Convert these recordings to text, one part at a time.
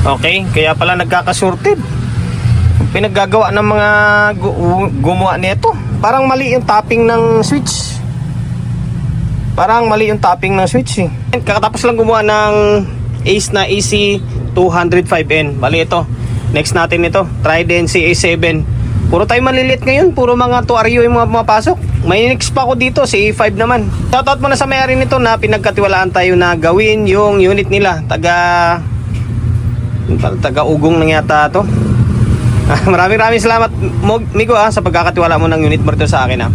Okay, kaya pala nagkakasurted. Pinaggagawa ng mga gu- gumawa nito. Parang mali yung tapping ng switch. Parang mali yung tapping ng switch eh. Kakatapos lang gumawa ng Ace na AC 205N. Bali ito. Next natin ito. Trident CA7. Puro tayo maliliit ngayon. Puro mga tuaryo yung mga pumapasok. May next pa ako dito. CA5 naman. Shoutout mo na sa mayari nito na pinagkatiwalaan tayo na gawin yung unit nila. Taga... Taga ugong nang yata to. maraming maraming salamat Migo ah, sa pagkakatiwala mo ng unit mo sa akin ah.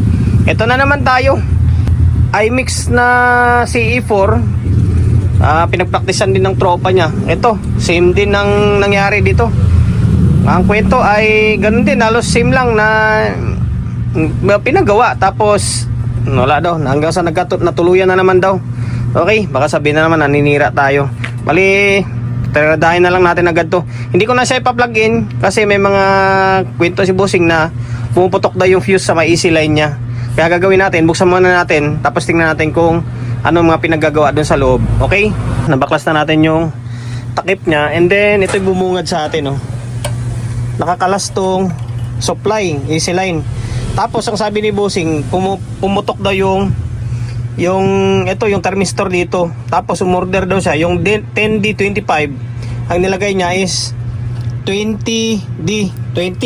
Ito na naman tayo. iMix na CE4 ah pinagpraktisan din ng tropa niya. Ito, same din ang nangyari dito. Ang kwento ay ganun din, halos same lang na mm, pinagawa tapos wala daw hanggang sa nagkatu- natuluyan na naman daw. Okay, baka sabihin na naman naninira tayo. Bali, Tradahin na lang natin agad to. Hindi ko na siya ipa-plug in kasi may mga kwento si Bossing na pumuputok daw yung fuse sa may easy line niya. Kaya gagawin natin, buksan muna natin tapos tingnan natin kung ano mga pinaggagawa doon sa loob. Okay? Nabaklas na natin yung takip niya and then ito yung bumungad sa atin. Oh. Nakakalas tong supply, easy line. Tapos ang sabi ni Bossing, pumu- pumutok daw yung yung ito yung thermistor dito. Tapos umorder daw siya. Yung D- 10D25 ang nilagay niya is 20D20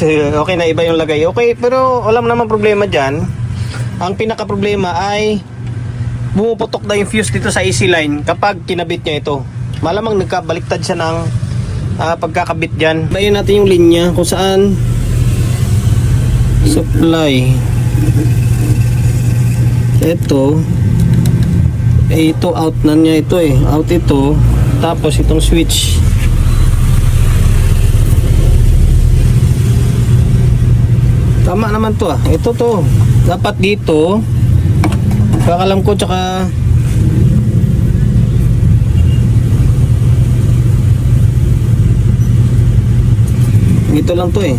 okay na iba yung lagay. Okay pero wala naman problema dyan. Ang pinaka problema ay bumuputok na yung fuse dito sa AC line kapag kinabit niya ito. Malamang nagkabaliktad siya ng ah, pagkakabit dyan. Bayan natin yung linya kung saan supply ito eh, ito out na niya ito eh. Out ito tapos itong switch. Tama naman to ah. Ito to. Dapat dito kakalam ko tsaka ito lang to eh.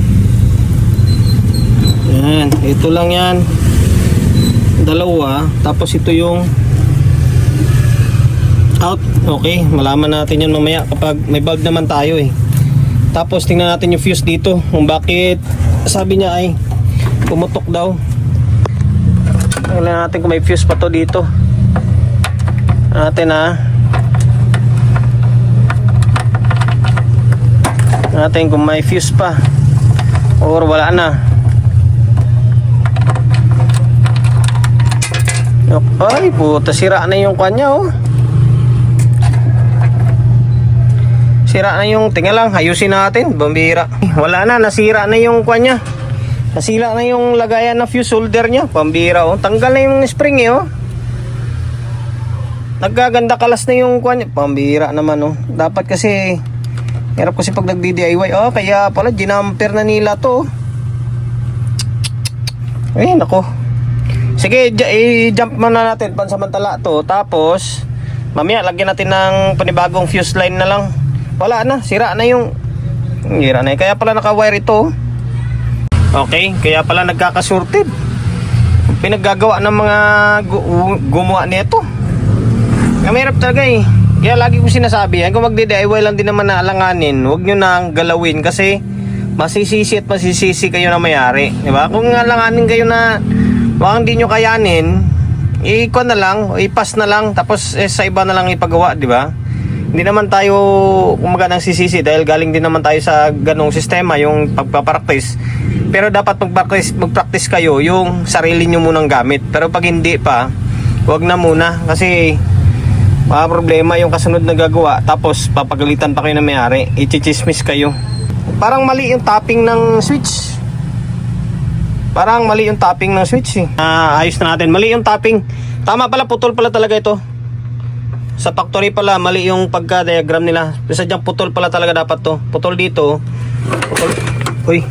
Yan ito lang yan dalawa. Tapos ito yung out okay malaman natin yan mamaya kapag may bulb naman tayo eh. Tapos tingnan natin yung fuse dito kung bakit sabi niya ay pumutok daw. Tingnan natin kung may fuse pa to dito. Natin ha natin kung may fuse pa or wala na Ay, puta, sira na yung kanya, oh. Sira na yung, tingnan lang, ayusin natin, bambira. Wala na, nasira na yung kanya. Nasira na yung lagayan ng fuse holder niya, pambira, oh. Tanggal na yung spring, eh, oh. Nagkaganda kalas na yung kanya, pambira naman, oh. Dapat kasi, hirap kasi pag nagdi-DIY, oh, kaya pala, ginamper na nila to, oh. Ay, nako. Sige, i-jump muna natin pansamantala to. Tapos, mamaya lagyan natin ng panibagong fuse line na lang. Wala na, sira na yung... Sira na. Kaya pala naka-wire ito. Okay, kaya pala nagkakasurted. Pinaggagawa ng mga gu- gumawa nito. Mahirap talaga eh. Kaya lagi ko sinasabi, ay kung magdi-DIY lang din naman na alanganin, huwag nyo nang galawin kasi masisisi at masisisi kayo na mayari. Di ba? Kung alanganin kayo na baka hindi nyo kayanin, i-con na lang, i-pass na lang, tapos eh, sa iba na lang ipagawa, di ba? Hindi naman tayo kumaga ng sisisi dahil galing din naman tayo sa ganong sistema, yung pagpapractice. Pero dapat magpractice, magpractice kayo yung sarili nyo munang gamit. Pero pag hindi pa, wag na muna kasi mga problema yung kasunod na gagawa tapos papagalitan pa kayo ng may-ari ichichismis kayo parang mali yung tapping ng switch parang mali yung tapping ng switch eh. Ah, ayos na natin. Mali yung tapping. Tama pala putol pala talaga ito. Sa factory pala mali yung pagka-diagram nila. Sadyang putol pala talaga dapat to. Putol dito. Putol. Uy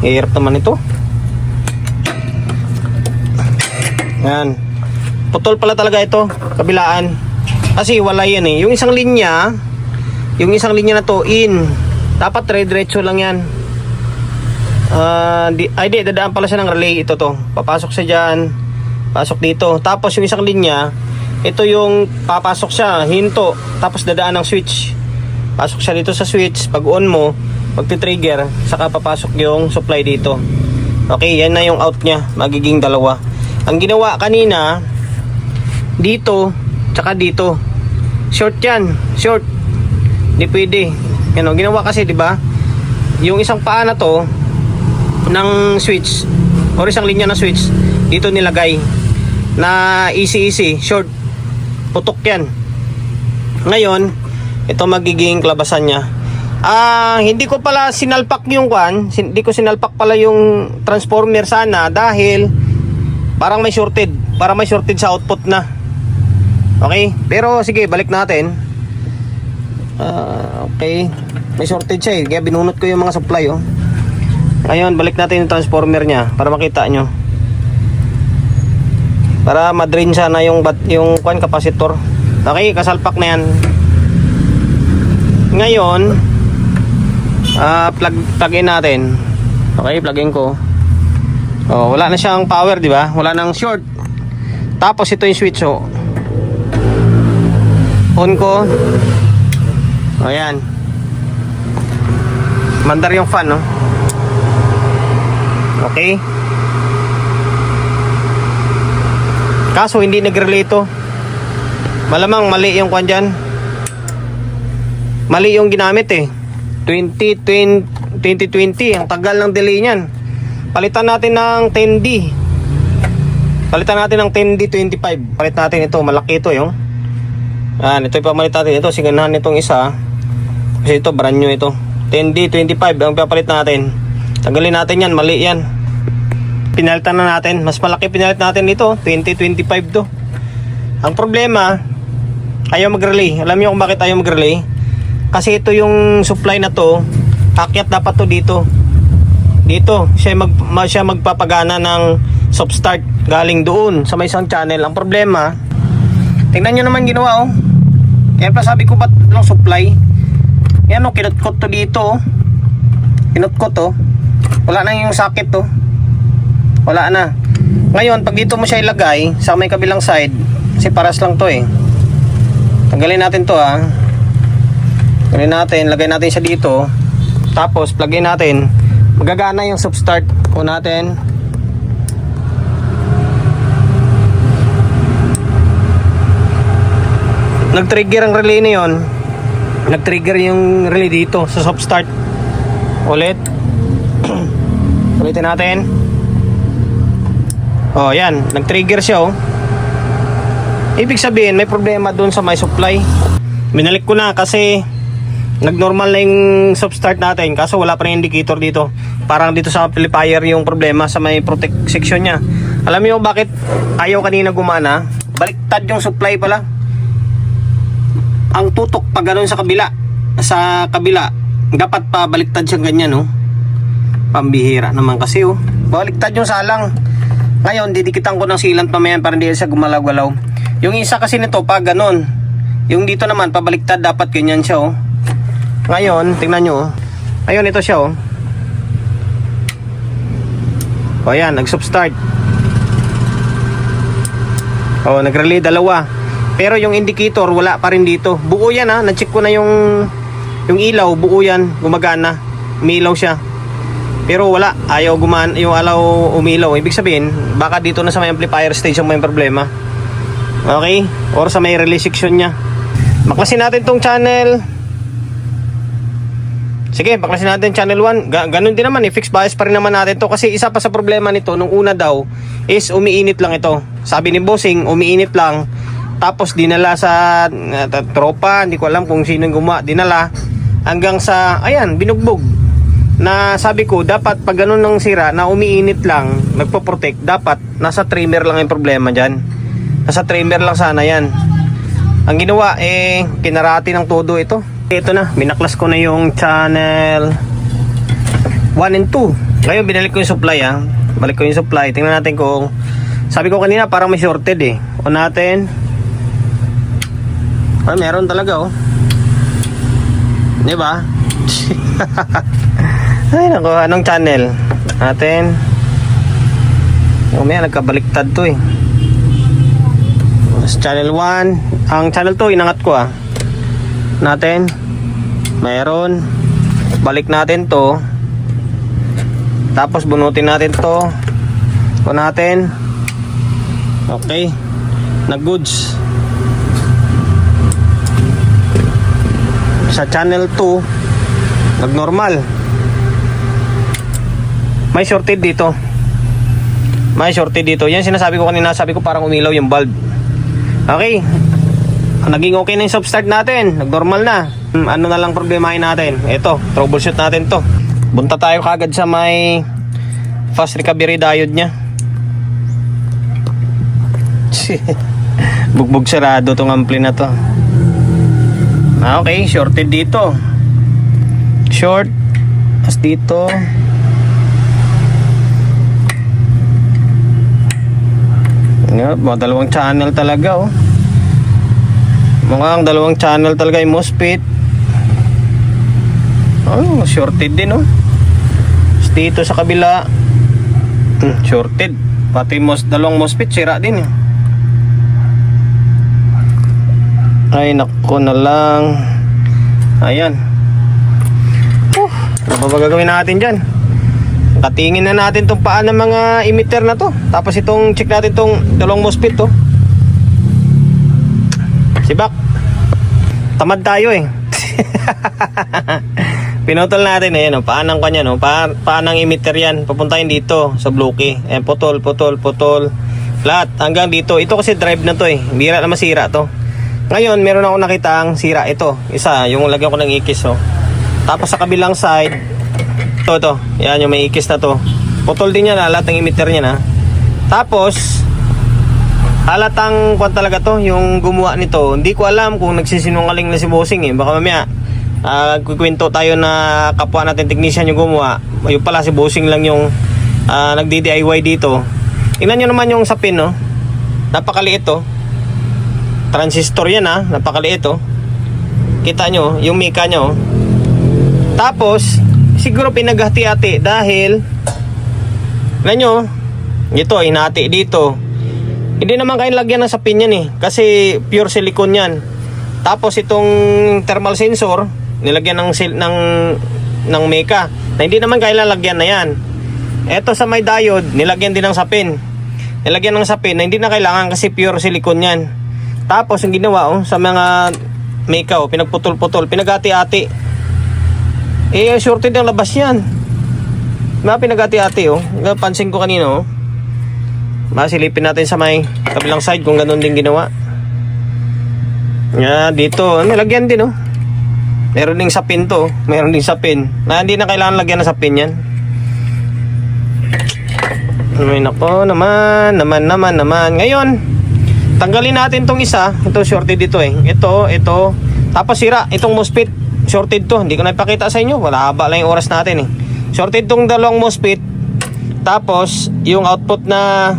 hirap naman ito. Yan. Putol pala talaga ito kabilaan. Kasi wala yan eh. Yung isang linya yung isang linya na to in. Dapat dire-diretso lang yan Ah, di, ay di dadaan pala siya ng relay ito to papasok siya dyan pasok dito tapos yung isang linya ito yung papasok siya hinto tapos dadaan ng switch Pasok siya dito sa switch. Pag on mo, magti-trigger, saka papasok yung supply dito. Okay, yan na yung out niya. Magiging dalawa. Ang ginawa kanina, dito, tsaka dito. Short yan. Short. Hindi pwede. Yan o, ginawa kasi, di ba? Yung isang paa na to, ng switch, or isang linya ng switch, dito nilagay. Na easy-easy, short. Putok yan. Ngayon, ito magiging klabasan niya. Ah, hindi ko pala sinalpak yung kwan, hindi ko sinalpak pala yung transformer sana dahil parang may shorted, parang may shorted sa output na. Okay? Pero sige, balik natin. Ah, okay. May shortage siya eh. Kaya binunot ko yung mga supply oh. Ngayon, balik natin yung transformer niya para makita nyo. Para madrain sana yung bat yung kwan capacitor. Okay, kasalpak na yan. Ngayon, ah plug plug in natin. Okay, plug in ko. Oh, wala na siyang power, di ba? Wala nang short. Tapos ito yung switch oh. On ko. Ayan. Mandar yung fan, no? Okay. Kaso hindi nag-relay to. Malamang mali yung kwan dyan. Mali yung ginamit eh. 2020, 2020. Ang tagal ng delay niyan. Palitan natin ng 10D. Palitan natin ng 10D 25. Palit natin ito. Malaki ito yung. Yan, ito yung pamalit natin. Ito, siganahan nitong isa. Kasi ito, brand new ito. 10D 25 ang papalit natin. Tanggalin natin yan, mali yan. Pinalitan na natin. Mas malaki pinalit natin ito. 2025 to. Ang problema, ayaw mag-relay. Alam niyo kung bakit ayaw mag-relay? Kasi ito yung supply na to, akyat dapat to dito. Dito, siya mag ma- siya magpapagana ng soft start galing doon sa may isang channel. Ang problema, tingnan niyo naman ginawa oh. Kaya pa sabi ko ba't lang supply? Yan oh, kinutkot to dito oh. Kinutkot oh. Wala na yung socket to. Wala na. Ngayon, pag dito mo siya ilagay sa may kabilang side, kasi paras lang to eh. Tanggalin natin to ah. Tanggalin natin, lagay natin siya dito. Tapos, plugin natin. Magagana yung substart ko natin. Nag-trigger ang relay na yun. Nag-trigger yung relay dito sa soft start. Ulit. Ulitin natin. Oh, yan. Nag-trigger siya, oh. Ibig sabihin, may problema doon sa may supply. Binalik ko na kasi nag-normal na yung soft start natin kaso wala pa rin indicator dito. Parang dito sa amplifier yung problema sa may protect section niya. Alam niyo bakit ayaw kanina gumana? Baliktad yung supply pala. Ang tutok pag ganun sa kabila, sa kabila, dapat pa baliktad siyang ganyan, no? Pambihira naman kasi, oh. Baliktad yung salang. Ngayon, didikitan ko ng sealant pamayan para hindi siya gumalaw-galaw. Yung isa kasi nito, pag ganun. Yung dito naman, pabaliktad, dapat ganyan siya, oh. Ngayon, tingnan nyo, oh. Ngayon, ito siya, oh. O, yan, nag-substart. O, nag-relay dalawa. Pero yung indicator, wala pa rin dito. Buo yan, ha. Na-check ko na yung, yung ilaw, buo yan. Gumagana. Umilaw siya. Pero wala, ayaw guman, yung alaw umilaw. Ibig sabihin, baka dito na sa may amplifier stage ang may problema. Okay? Or sa may relay section niya. Baklasin natin tong channel. Sige, baklasin natin channel 1. Ga ganun din naman, i-fix bias pa rin naman natin to kasi isa pa sa problema nito nung una daw is umiinit lang ito. Sabi ni Bossing, umiinit lang. Tapos dinala sa uh, tropa, hindi ko alam kung sino gumawa, dinala hanggang sa ayan, binugbog na sabi ko dapat pag ganun ng sira na umiinit lang nagpo-protect dapat nasa trimmer lang yung problema dyan. Nasa trimmer lang sana yan. Ang ginawa eh kinarati ng todo ito. Ito na binaklas ko na yung channel 1 and 2 ngayon binalik ko yung supply ah. Balik ko yung supply. Tingnan natin kung sabi ko kanina parang may shorted eh. O natin. Ah meron talaga oh. Di ba ay nako, anong channel? Natin. Oh, may nagkabaliktad to eh. Sa channel 1. Ang channel 2, inangat ko ah. Natin. Meron. Balik natin to. Tapos bunutin natin to. Ito natin. Okay. Na goods. Sa channel 2, nag-normal. May shorted dito. May shorted dito. Yan sinasabi ko kanina, sabi ko parang umilaw yung bulb. Okay. Naging okay na yung substart natin. Nag-normal na. Hmm, Ano na lang problemahin natin? Ito, troubleshoot natin to. Bunta tayo kagad sa may fast recovery diode niya. Bugbog sarado tong ampli na to. Ah, okay, shorted dito. Short. As dito. Yeah, mga dalawang channel talaga oh. Mukhang dalawang channel talaga yung MOSFET. Oh, shorted din oh. Tapos dito sa kabila, hmm, shorted. Pati mos dalawang MOSFET sira din eh. Ay nako na lang. Ayan. Uh, ano ba gagawin natin dyan? Katingin na natin tong paa ng mga emitter na to. Tapos itong check natin tong dalawang MOSFET to. Si Bak. Tamad tayo eh. Pinutol natin eh, no? paanang kanya, no? Pa paanang emitter yan. Papuntahin dito sa Bloke. Ayan, putol, putol, putol. Lahat, hanggang dito. Ito kasi drive na to eh. Bira na masira to. Ngayon, meron ako nakita ang sira ito. Isa, yung lagyan ko ng ikis, oh. Tapos sa kabilang side, ito, ito. Yan, yung may ikis na to. Putol din yan, ah, lahat emitter niya, na. Tapos, halatang kwan talaga to, yung gumawa nito. Hindi ko alam kung nagsisinungaling na si Bossing eh. Baka mamaya, ah, kukwento tayo na kapwa natin technician yung gumawa. Yung pala si Bossing lang yung ah, nagdi-DIY dito. Tingnan nyo naman yung sapin, no? Napakaliit to. Transistor yan ha, napakaliit oh. Kita nyo, yung mika nyo. Tapos, siguro pinaghati-hati dahil, alam nyo, ito, inati dito. Hindi naman kayo lagyan ng sapin yan eh, kasi pure silicone yan. Tapos itong thermal sensor, nilagyan ng, ng, ng mika. Na hindi naman kailan lagyan na yan. Ito sa may diode, nilagyan din ng sapin. Nilagyan ng sapin na hindi na kailangan kasi pure silicone yan. Tapos yung ginawa oh, sa mga meka oh, pinagputol-putol, pinagati-ati. Eh, shorted ang labas yan. Mga pinagati-ati oh. Pansin ko kanina oh. Masilipin natin sa may kabilang side kung ganun din ginawa. Nga, dito. Nilagyan din oh. Meron ding sapin to. oh. Meron ding sapin. Na hindi na kailangan lagyan ng sapin yan. Ay nako naman, naman, naman, naman. Ngayon, tanggalin natin tong isa. Ito shorted dito eh. Ito, ito. Tapos sira, itong MOSFET. Shorted to. Hindi ko na ipakita sa inyo. Wala haba lang yung oras natin eh. Shorted tong dalawang MOSFET. Tapos, yung output na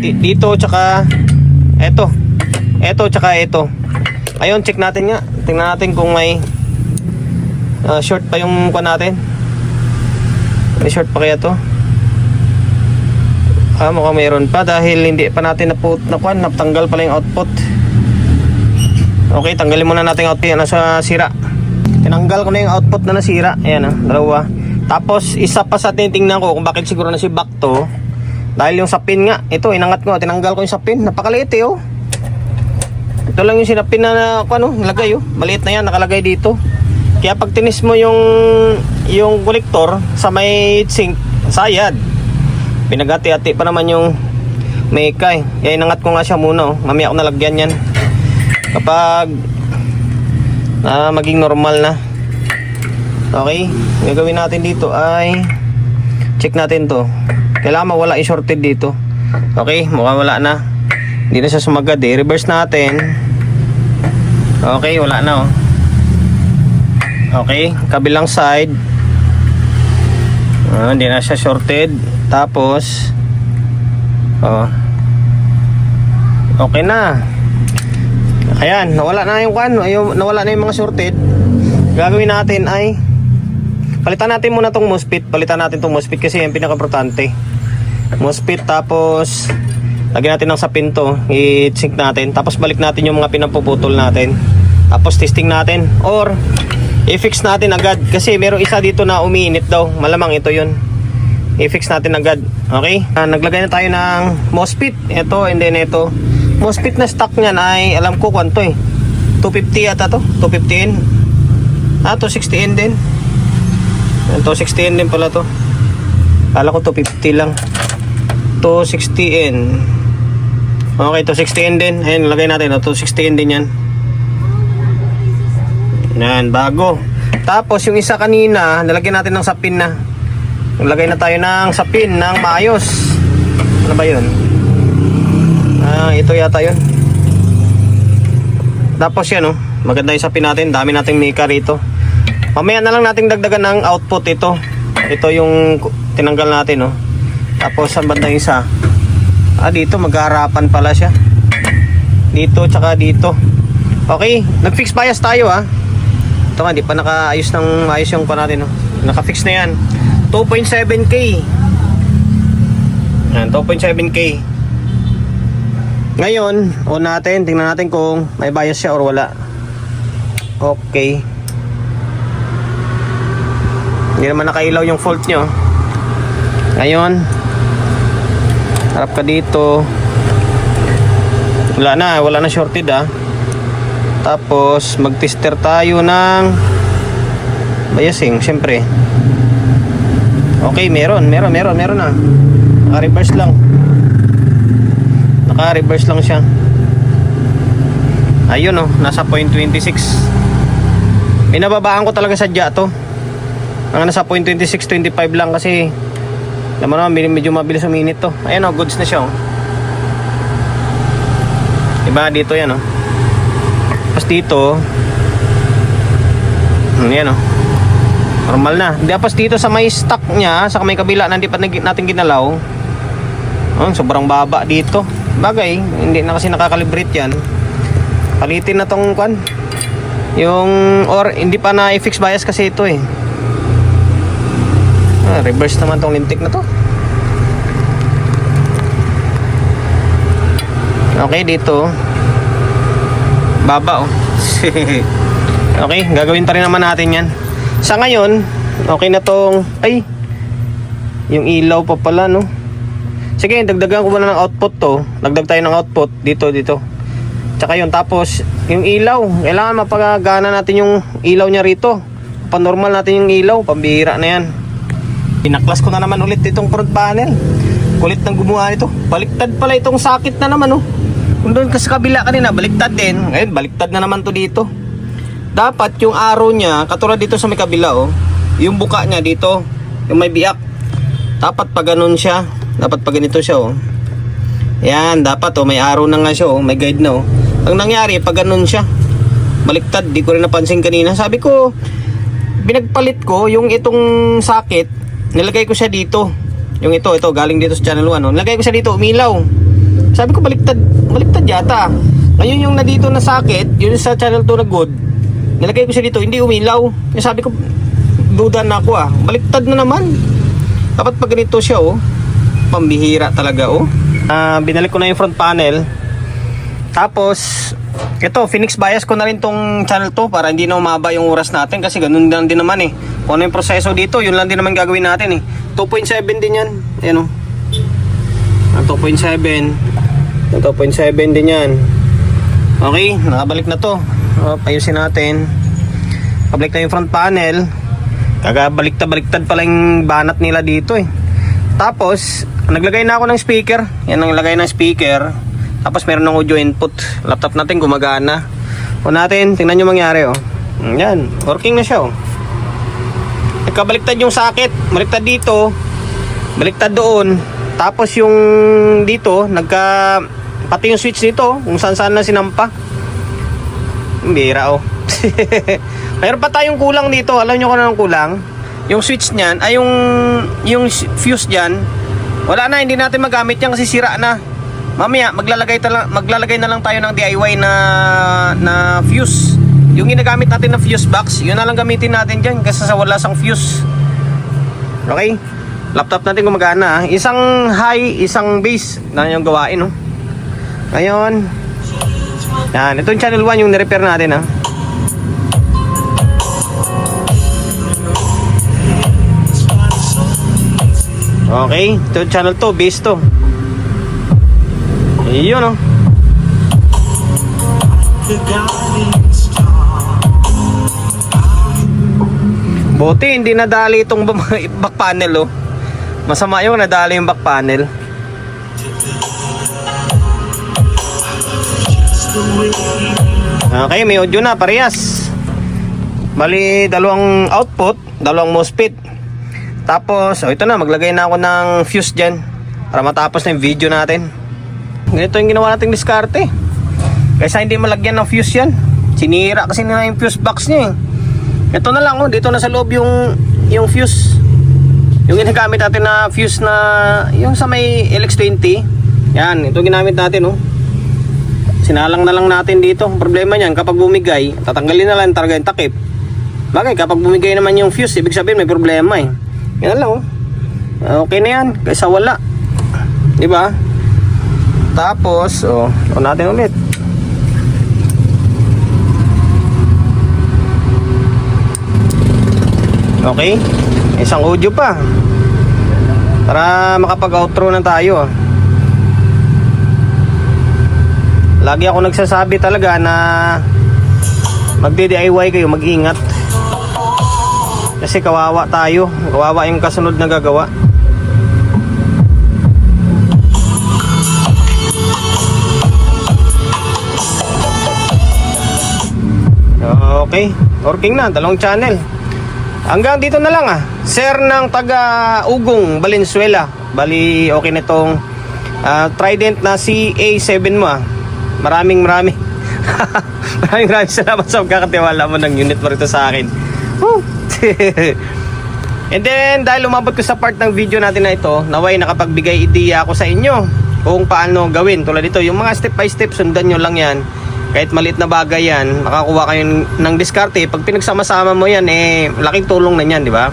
di- dito tsaka eto. Eto tsaka eto. Ayun, check natin nga. Tingnan natin kung may ah, short pa yung kuha natin. May short pa kaya to? Ah, mukhang mayroon pa dahil hindi pa natin naput na kuan, natanggal pala yung output. Okay, tanggalin muna natin yung output na sa sira. Tinanggal ko na yung output na nasira. Ayan ah, dalawa. Tapos isa pa sa titingnan ko kung bakit siguro na si back to. Dahil yung sapin nga, ito inangat ko, tinanggal ko yung sapin. Napakaliit eh oh. Ito lang yung sinapin na, ano, nilagay oh. Maliit na yan, nakalagay dito. Kaya pag tinis mo yung yung kolektor sa may sink, sayad. Pinagati-ati pa naman yung meka eh. Kaya inangat ko nga siya muna oh. Mamaya ako nalagyan yan. Kapag ah, maging normal na. Okay, gagawin natin dito ay check natin to. Kailangan mawala yung shorted dito. Okay, mukhang wala na. Hindi na siya sumagad eh. Reverse natin. Okay, wala na oh. Okay, kabilang side. Ah, hindi na siya shorted. Tapos oh. Okay na. Ayan, nawala na yung kan, ayo nawala na yung mga shorted. Gagawin natin ay palitan natin muna tong MOSFET. Palitan natin tong MOSFET kasi yan pinaka-importante. MOSFET tapos lagyan natin ng sapin to. I-sync natin. Tapos balik natin yung mga pinapuputol natin. Tapos testing natin. Or i-fix natin agad kasi meron isa dito na umiinit daw. Malamang ito 'yun. I-fix natin agad. Okay? Ah, naglagay na tayo ng MOSFET. Ito and then ito. MOSFET na stock niyan ay alam ko kwanto eh. 250 yata to. 250N. Ah, 260N din. Yan, 260N din pala to. Kala ko 250 lang. 260N. Okay, 260N din. Ayun, lagay natin. Oh, 260N din yan. Yan, bago. Tapos yung isa kanina, nalagyan natin ng sapin na. Naglagay na tayo ng sapin ng maayos. Ano ba yun? Ah, ito yata yun. Tapos yan oh, maganda yung sapin natin. Dami nating mika rito. Mamaya na lang nating dagdagan ng output ito. Ito yung tinanggal natin oh. Tapos sa bandang isa. Ah, dito maghaharapan pala siya. Dito tsaka dito. Okay, nag-fix bias tayo ah. Ito nga, di pa nakaayos ng ayos yung pa natin. No? Naka-fix na yan. 2.7k. Yan, 2.7k. Ngayon, on natin, tingnan natin kung may bias siya or wala. Okay. Hindi naman nakailaw yung fault nyo. Ngayon, harap ka dito. Wala na, wala na shorted ah. Tapos, mag-tester tayo ng biasing, syempre. Okay, meron, meron, meron, meron na. Naka-reverse lang. Naka-reverse lang siya. Ayun oh, nasa 0.26. Binababaan ko talaga sadya to. Ang nasa 0.26, 25 lang kasi alam mo naman, medyo mabilis uminit to. Ayan oh, goods na siya oh. Diba, dito yan oh. Tapos dito, hmm, yan oh. Normal na. Tapos dito sa may stock niya, sa may kabila na hindi pa nag- natin ginalaw, oh, sobrang baba dito. Bagay, hindi na kasi nakakalibrate yan. Palitin na tong kwan. Yung, or hindi pa na i-fix bias kasi ito eh. Ah, reverse naman tong lintik na to. Okay, dito. Baba oh. okay, gagawin pa rin naman natin yan. Sa ngayon, okay na tong... Ay! Yung ilaw pa pala, no? Sige, dagdagan ko muna ng output to. Dagdag tayo ng output dito, dito. Tsaka yun, tapos yung ilaw. Kailangan mapagana natin yung ilaw niya rito. Panormal natin yung ilaw. Pambihira na yan. Pinaklas ko na naman ulit itong front panel. Kulit ng gumawa nito. Baliktad pala itong sakit na naman, oh. Kung doon ka sa kabila kanina, baliktad din. Ngayon, baliktad na naman to dito. Dapat yung arrow niya, katulad dito sa may kabila, oh. Yung buka niya dito, yung may biyak. Dapat pa ganun siya. Dapat pa ganito siya, oh. Yan, dapat, oh. May arrow na nga siya, oh. May guide na, oh. Ang nangyari, pag ganun siya, baliktad. Di ko rin napansin kanina. Sabi ko, binagpalit ko yung itong sakit, nilagay ko siya dito. Yung ito, ito, galing dito sa channel 1. No? Nilagay ko siya dito, umilaw. Sabi ko, baliktad, baliktad yata. Ngayon yung na dito na sakit, yun sa channel 2 na good, nilagay ko siya dito, hindi umilaw. Yung sabi ko, duda na ako ah. Baliktad na naman. Dapat pag ganito siya oh, pambihira talaga oh. Ah, binalik ko na yung front panel. Tapos, ito, Phoenix bias ko na rin tong channel to para hindi na umaba yung oras natin kasi ganun lang din naman eh. Kung ano yung proseso dito, yun lang din naman gagawin natin eh. 2.7 din yan. Ayan oh. Ang 2.7. Yung 2.7 din yan. Okay, nakabalik na to. O, ayusin natin. Pabalik na yung front panel. Kagabaliktad-baliktad pala yung banat nila dito eh. Tapos, naglagay na ako ng speaker. Yan ang lagay ng speaker. Tapos meron ng audio input. Laptop natin gumagana. O natin, tingnan nyo mangyari oh. Yan, working na siya oh. Nagkabaliktad yung sakit. Baliktad dito. Baliktad doon. Tapos yung dito, nagka... Pati yung switch dito, kung saan saan na sinampa. Bira oh. Mayroon pa tayong kulang dito. Alam nyo kung anong kulang? Yung switch niyan, ay yung, yung fuse diyan, wala na, hindi natin magamit yan kasi sira na. Mamaya, maglalagay, tala, maglalagay na lang tayo ng DIY na, na fuse. Yung ginagamit natin na fuse box, yun na lang gamitin natin dyan kasi sa wala sang fuse. Okay? Laptop natin gumagana. Isang high, isang base na yung gawain. No? Ngayon, yan. Ito yung channel 1 yung nirepair natin. Ha? Okay, ito channel to, base to. Ayun oh. Buti hindi nadali itong back panel oh. Masama yung nadali yung back panel. Okay, may audio na, parehas. Bali, dalawang output, dalawang MOSFET. Tapos, oh, ito na, maglagay na ako ng fuse dyan para matapos na yung video natin. Ganito yung ginawa nating diskarte. Kaysa hindi malagyan ng fuse yan. Sinira kasi na yung fuse box niya eh. Ito na lang, oh, dito na sa loob yung, yung fuse. Yung ginagamit natin na fuse na, yung sa may LX20. Yan, ito ginamit natin, oh. Sinalang na lang natin dito. Problema niyan, kapag bumigay, tatanggalin na lang talaga yung takip. Bagay, kapag bumigay naman yung fuse, ibig sabihin may problema eh. Yan lang oh. Okay na yan, kaysa wala. Di ba? Tapos, oh, on natin ulit. Okay? Isang audio pa. Para makapag-outro na tayo. ah. Lagi ako nagsasabi talaga na magde-DIY kayo, mag-ingat. Kasi kawawa tayo. Kawawa yung kasunod na gagawa. Okay, working na, dalawang channel. Hanggang dito na lang ah. Sir ng taga Ugong, Valenzuela. Bali, okay na itong ah, Trident na CA7 mo ah. Maraming maraming. maraming maraming salamat sa pagkakatiwala mo ng unit mo rito sa akin. And then, dahil umabot ko sa part ng video natin na ito, naway nakapagbigay ideya ako sa inyo kung paano gawin. Tulad dito, yung mga step by step, sundan nyo lang yan. Kahit maliit na bagay yan, makakuha kayo ng diskarte. Pag pinagsama-sama mo yan, eh, laking tulong na yan, di ba?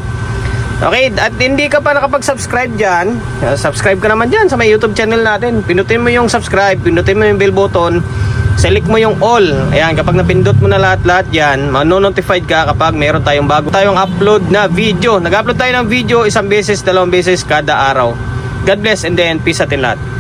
Okay, at hindi ka pa nakapag-subscribe dyan, uh, subscribe ka naman dyan sa may YouTube channel natin. Pinutin mo yung subscribe, pinutin mo yung bell button, select mo yung all. Ayan, kapag napindot mo na lahat-lahat yan, manonotified ka kapag meron tayong bago tayong upload na video. Nag-upload tayo ng video isang beses, dalawang beses kada araw. God bless and then peace atin lahat.